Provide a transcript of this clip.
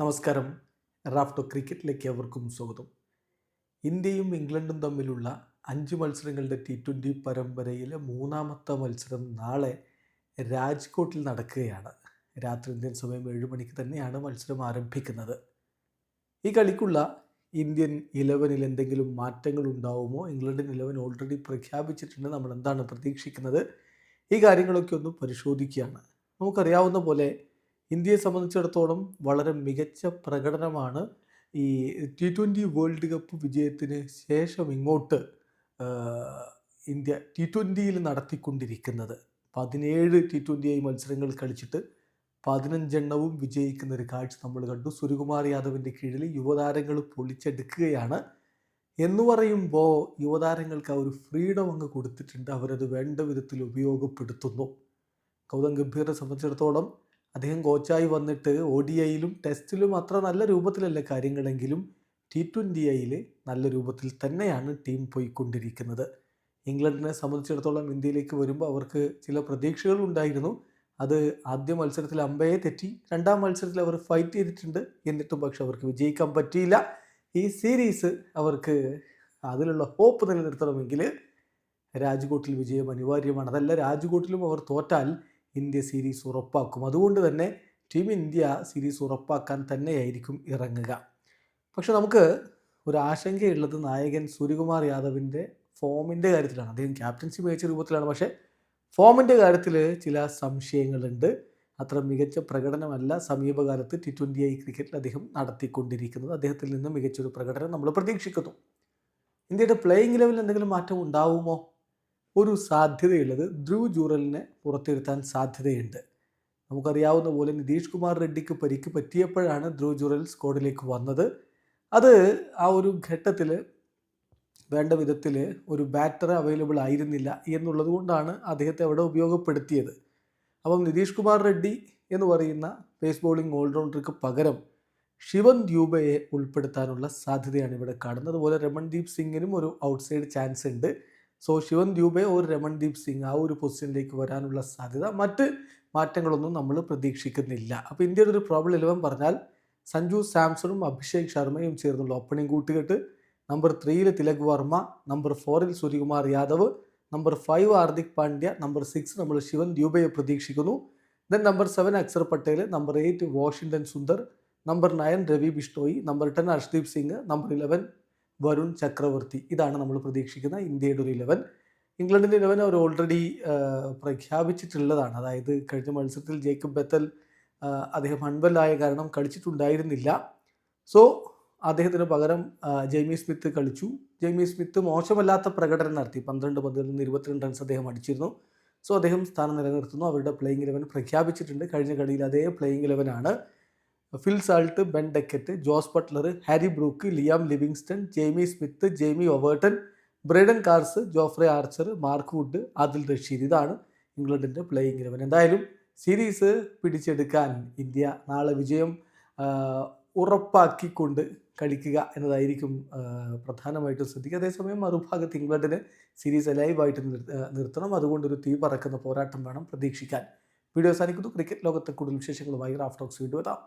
നമസ്കാരം. റാഫ്റ്റോ ക്രിക്കറ്റിലേക്ക് അവർക്കും സ്വാഗതം. ഇന്ത്യയും ഇംഗ്ലണ്ടും തമ്മിലുള്ള അഞ്ച് മത്സരങ്ങളുടെ ടി ട്വന്റി പരമ്പരയിലെ മൂന്നാമത്തെ മത്സരം നാളെ രാജ്കോട്ടിൽ നടക്കുകയാണ്. രാത്രി ഇന്ത്യൻ സമയം ഏഴ് മണിക്ക് തന്നെയാണ് മത്സരം ആരംഭിക്കുന്നത്. ഈ കളിക്കുള്ള ഇന്ത്യൻ ഇലവനിൽ എന്തെങ്കിലും മാറ്റങ്ങൾ ഉണ്ടാവുമോ? ഇംഗ്ലണ്ടിൻ ഇലവൻ ഓൾറെഡി പ്രഖ്യാപിച്ചിട്ടുണ്ട്. നമ്മൾ എന്താണ് പ്രതീക്ഷിക്കുന്നത്? ഈ കാര്യങ്ങളൊക്കെ ഒന്ന് പരിശോധിക്കുകയാണ്. നമുക്കറിയാവുന്ന പോലെ ഇന്ത്യയെ സംബന്ധിച്ചിടത്തോളം വളരെ മികച്ച പ്രകടനമാണ് ഈ ടി ട്വന്റി വേൾഡ് കപ്പ് വിജയത്തിന് ശേഷം ഇങ്ങോട്ട് ഇന്ത്യ ടി ട്വന്റിയിൽ നടത്തിക്കൊണ്ടിരിക്കുന്നത്. പതിനേഴ് ടി ട്വന്റി ഐ മത്സരങ്ങൾ കളിച്ചിട്ട് പതിനഞ്ചെണ്ണവും വിജയിക്കുന്ന ഒരു കാഴ്ച നമ്മൾ കണ്ടു. സൂര്യകുമാർ യാദവിന്റെ കീഴിൽ യുവതാരങ്ങൾ പൊളിച്ചെടുക്കുകയാണ്. എന്ന് പറയുമ്പോൾ യുവതാരങ്ങൾക്ക് ആ ഒരു ഫ്രീഡം അങ്ങ് കൊടുത്തിട്ടുണ്ട്. അവരത് വേണ്ട വിധത്തിൽ ഉപയോഗപ്പെടുത്തുന്നു. ഗൗതം ഗംഭീറിനെ സംബന്ധിച്ചിടത്തോളം അദ്ദേഹം കോച്ചായി വന്നിട്ട് ഒ ഡി ഐയിലും ടെസ്റ്റിലും അത്ര നല്ല രൂപത്തിലല്ല കാര്യങ്ങളെങ്കിലും ടി ട്വന്റി ഐയിൽ നല്ല രൂപത്തിൽ തന്നെയാണ് ടീം പോയിക്കൊണ്ടിരിക്കുന്നത്. ഇംഗ്ലണ്ടിനെ സംബന്ധിച്ചിടത്തോളം ഇന്ത്യയിലേക്ക് വരുമ്പോൾ അവർക്ക് ചില പ്രതീക്ഷകൾ ഉണ്ടായിരുന്നു. അത് ആദ്യ മത്സരത്തിൽ അമ്പയെ തെറ്റി രണ്ടാം മത്സരത്തിൽ അവർ ഫൈറ്റ് ചെയ്തിട്ടുണ്ട്. എന്നിട്ടും പക്ഷെ അവർക്ക് വിജയിക്കാൻ പറ്റിയില്ല. ഈ സീരീസ് അവർക്ക് അതിലുള്ള ഹോപ്പ് നിലനിർത്തണമെങ്കിൽ രാജ്കോട്ടിൽ വിജയം അനിവാര്യമാണ്. അതല്ല രാജ്കോട്ടിലും അവർ തോറ്റാൽ ഇന്ത്യ സീരീസ് ഉറപ്പാക്കും. അതുകൊണ്ട് തന്നെ ടീം ഇന്ത്യ സീരീസ് ഉറപ്പാക്കാൻ തന്നെയായിരിക്കും ഇറങ്ങുക. പക്ഷെ നമുക്ക് ഒരു ആശങ്കയുള്ളത് നായകൻ സൂര്യകുമാർ യാദവിന്റെ ഫോമിന്റെ കാര്യത്തിലാണ്. അദ്ദേഹം ക്യാപ്റ്റൻസി മികച്ച രൂപത്തിലാണ്. പക്ഷേ ഫോമിന്റെ കാര്യത്തിൽ ചില സംശയങ്ങളുണ്ട്. അത്ര മികച്ച പ്രകടനമല്ല സമീപകാലത്ത് ടി ട്വന്റി ഐ ക്രിക്കറ്റിൽ അദ്ദേഹം നടത്തിക്കൊണ്ടിരിക്കുന്നത്. അദ്ദേഹത്തിൽ നിന്ന് മികച്ചൊരു പ്രകടനം നമ്മൾ പ്രതീക്ഷിക്കുന്നു. ഇന്ത്യയുടെ പ്ലേയിങ് ലെവലിൽ എന്തെങ്കിലും മാറ്റം ഉണ്ടാവുമോ? ഒരു സാധ്യതയുള്ളത് ധ്രുവ് ജൂറലിനെ പുറത്തിരുത്താൻ സാധ്യതയുണ്ട്. നമുക്കറിയാവുന്ന പോലെ നിതീഷ് കുമാർ റെഡ്ഡിക്ക് പരിക്ക് പറ്റിയപ്പോഴാണ് ധ്രുവ് ജൂറൽ സ്ക്വാഡിലേക്ക് വന്നത്. അത് ആ ഒരു ഘട്ടത്തിൽ വേണ്ട വിധത്തിൽ ഒരു ബാറ്റർ അവൈലബിൾ ആയിരുന്നില്ല എന്നുള്ളത് കൊണ്ടാണ് അദ്ദേഹത്തെ അവിടെ ഉപയോഗപ്പെടുത്തിയത്. അപ്പം നിതീഷ് കുമാർ റെഡ്ഡി എന്ന് പറയുന്ന പേസ് ബോളിംഗ് ഓൾറൗണ്ടർക്ക് പകരം ശിവൻ ദ്യൂബയെ ഉൾപ്പെടുത്താനുള്ള സാധ്യതയാണ് ഇവിടെ കാണുന്നത്. അതുപോലെ രമൺദീപ് സിംഗിനും ഒരു ഔട്ട്സൈഡ് ചാൻസ് ഉണ്ട്. സോ ശിവൻ ദ്യൂബെ ഓർ രമൺദീപ് സിംഗ് ആ ഒരു പൊസിഷനിലേക്ക് വരാനുള്ള സാധ്യത മറ്റ് മാറ്റങ്ങളൊന്നും നമ്മൾ പ്രതീക്ഷിക്കുന്നില്ല. അപ്പോൾ ഇന്ത്യയുടെ ഒരു പ്രോബ്ലം ഇലവൻ പറഞ്ഞാൽ സഞ്ജു സാംസണും അഭിഷേക് ശർമ്മയും ചേർന്നുള്ള ഓപ്പണിംഗ് കൂട്ടുകെട്ട് നമ്പർ ത്രീയിൽ തിലക് വർമ്മ നമ്പർ ഫോറിൽ Suryakumar Yadav number five Hardik Pandya number six നമ്മൾ ശിവൻ ദ്യൂബയെ പ്രതീക്ഷിക്കുന്നു. Then number seven Axar Patel number eight Washington Sundar number nine Ravi Bishnoi number ten Arshdeep Singh number eleven Varun Chakravarthy. ഇതാണ് നമ്മൾ പ്രതീക്ഷിക്കുന്ന ഇന്ത്യയുടെ ഒരു ഇലവൻ ഇംഗ്ലണ്ടിന്റെ ഇലവൻ അവർ ഓൾറെഡി പ്രഖ്യാപിച്ചിട്ടുള്ളതാണ്. അതായത് കഴിഞ്ഞ മത്സരത്തിൽ ജേക്കബ് ബെത്തൽ അദ്ദേഹം അൺവെല്ലായ കാരണം കളിച്ചിട്ടുണ്ടായിരുന്നില്ല. സോ അദ്ദേഹത്തിന് പകരം ജെയ്മി സ്മിത്ത് കളിച്ചു. ജെയ്മി സ്മിത്ത് മോശമല്ലാത്ത പ്രകടനം നടത്തി. പന്ത്രണ്ട് പന്തിൽ നിന്ന് ഇരുപത്തിരണ്ട് റൺസ് അദ്ദേഹം അടിച്ചിരുന്നു. സോ അദ്ദേഹം സ്ഥാനം നിലനിർത്തുന്നു. അവരുടെ പ്ലേയിങ് ഇലവൻ പ്രഖ്യാപിച്ചിട്ടുണ്ട്. കഴിഞ്ഞ കളിയിൽ അതേ playing ഇലവനാണ് Phil Salt Ben Duckett Jos Buttler Harry Brook Liam Livingstone Jamie Smith Jamie Overton Brydon Carse Jofra Archer Mark Wood Adil Rashid. ഇതാണ് ഇംഗ്ലണ്ടിന്റെ പ്ലേയിങ് ഇലവൻ എന്തായാലും സീരീസ് പിടിച്ചെടുക്കാൻ ഇന്ത്യ നാളെ വിജയം ഉറപ്പാക്കിക്കൊണ്ട് കളിക്കുക എന്നതായിരിക്കും പ്രധാനമായിട്ടും ശ്രദ്ധിക്കുക. അതേസമയം മറുഭാഗത്ത് ഇംഗ്ലണ്ടിന് സീരീസ് ലൈവായിട്ട് നിർത്തണം. അതുകൊണ്ടൊരു തീ പറക്കുന്ന പോരാട്ടം വേണം പ്രതീക്ഷിക്കാൻ. വീഡിയോ അവസാനിക്കുന്നു. ക്രിക്കറ്റ് ലോകത്തെ കൂടുതൽ വിശേഷങ്ങളുമായി റാഫ്റ്റോക്സ് വീഡിയോ എത്താം.